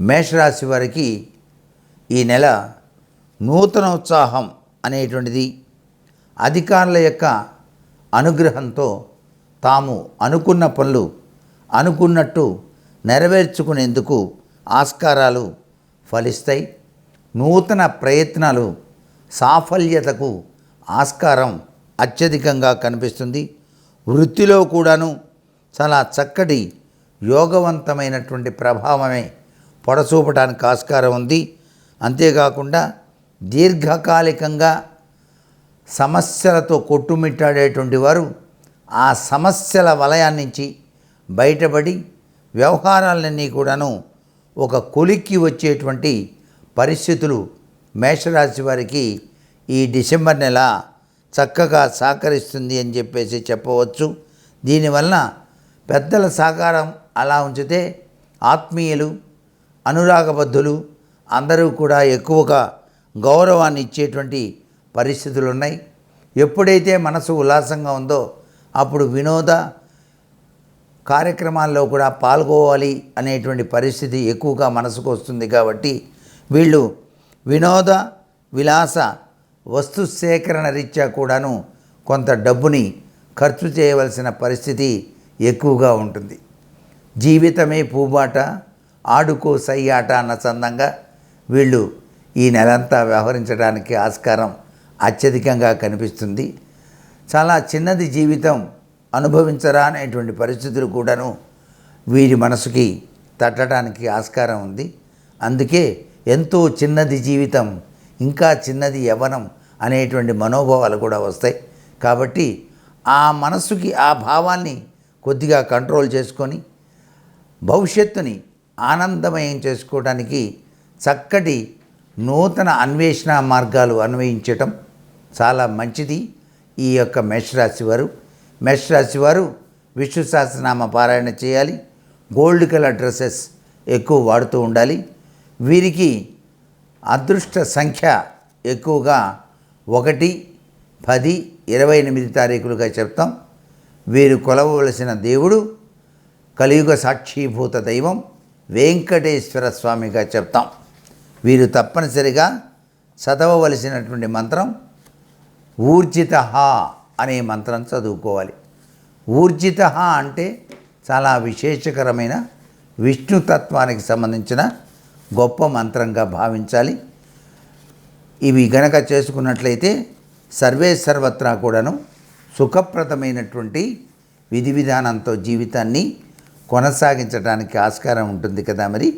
మేషరాశి వారికి ఈ నెల నూతన ఉత్సాహం అనేటువంటిది అధికారుల యొక్క అనుగ్రహంతో తాము అనుకున్న పనులు అనుకున్నట్టు నెరవేర్చుకునేందుకు ఆస్కారాలు ఫలిస్తాయి. నూతన ప్రయత్నాలు సాఫల్యతకు ఆస్కారం అత్యధికంగా కనిపిస్తుంది. వృత్తిలో కూడాను చాలా చక్కటి యోగవంతమైనటువంటి ప్రభావమే పొడచూపడానికి ఆస్కారం ఉంది. అంతేకాకుండా దీర్ఘకాలికంగా సమస్యలతో కొట్టుమిట్టాడేటువంటి వారు ఆ సమస్యల వలయాన్ని నుంచి బయటపడి వ్యవహారాలన్నీ కూడాను ఒక కొలిక్కి వచ్చేటువంటి పరిస్థితులు మేషరాశి వారికి ఈ డిసెంబర్ నెల చక్కగా సహకరిస్తుంది అని చెప్పేసి చెప్పవచ్చు. దీనివలన పెద్దల సహకారం అలా ఉంచితే ఆత్మీయులు అనురాగబద్ధులు అందరూ కూడా ఎక్కువగా గౌరవాన్ని ఇచ్చేటువంటి పరిస్థితులు ఉన్నాయి ఎప్పుడైతే మనసు ఉల్లాసంగా ఉందో అప్పుడు వినోద కార్యక్రమాల్లో కూడా పాల్గొవాలి అనేటువంటి పరిస్థితి ఎక్కువగా మనసుకు వస్తుంది కాబట్టి వీళ్ళు వినోద విలాస వస్తు సేకరణ రీత్యా కూడాను కొంత డబ్బుని ఖర్చు చేయవలసిన పరిస్థితి ఎక్కువగా ఉంటుంది. జీవితమే పూబాట ఆడుకో సై ఆట అన్న చందంగా వీళ్ళు ఈ నెలంతా వ్యవహరించడానికి ఆస్కారం అత్యధికంగా కనిపిస్తుంది. చాలా చిన్నది జీవితం అనుభవించరా అనేటువంటి పరిస్థితులు కూడాను వీరి మనసుకి తట్టడానికి ఆస్కారం ఉంది. అందుకే ఎంతో చిన్నది జీవితం ఇంకా చిన్నది యవనం అనేటువంటి మనోభావాలు కూడా వస్తాయి. కాబట్టి ఆ మనస్సుకి ఆ భావాన్ని కొద్దిగా కంట్రోల్ చేసుకొని భవిష్యత్తుని ఆనందమయం చేసుకోవడానికి చక్కటి నూతన అన్వేషణ మార్గాలు అన్వయించటం చాలా మంచిది. ఈ యొక్క మేషరాశి వారు మేషరాశి వారు విష్ణు సహస్రనామ పారాయణ చేయాలి. గోల్డ్ కలర్ డ్రెస్సెస్ ఎక్కువ వాడుతూ ఉండాలి. వీరికి అదృష్ట సంఖ్య ఎక్కువగా ఒకటి పది ఇరవై ఎనిమిది తారీఖులుగా చెప్తాం. వీరు కొలవవలసిన దేవుడు కలియుగ సాక్షీభూత దైవం వెంకటేశ్వర స్వామిగా చెప్తాం. వీరు తప్పనిసరిగా చదవవలసినటువంటి మంత్రం ఊర్జిత అనే మంత్రం చదువుకోవాలి. ఊర్జిత అంటే చాలా విశేషకరమైన విష్ణుతత్వానికి సంబంధించిన గొప్ప మంత్రంగా భావించాలి. ఇవి గనక చేసుకున్నట్లయితే సర్వే సర్వత్రా కూడాను సుఖప్రదమైనటువంటి విధి విధానంతో జీవితాన్ని కొనసాగించడానికి ఆస్కారం ఉంటుంది కదా మరి?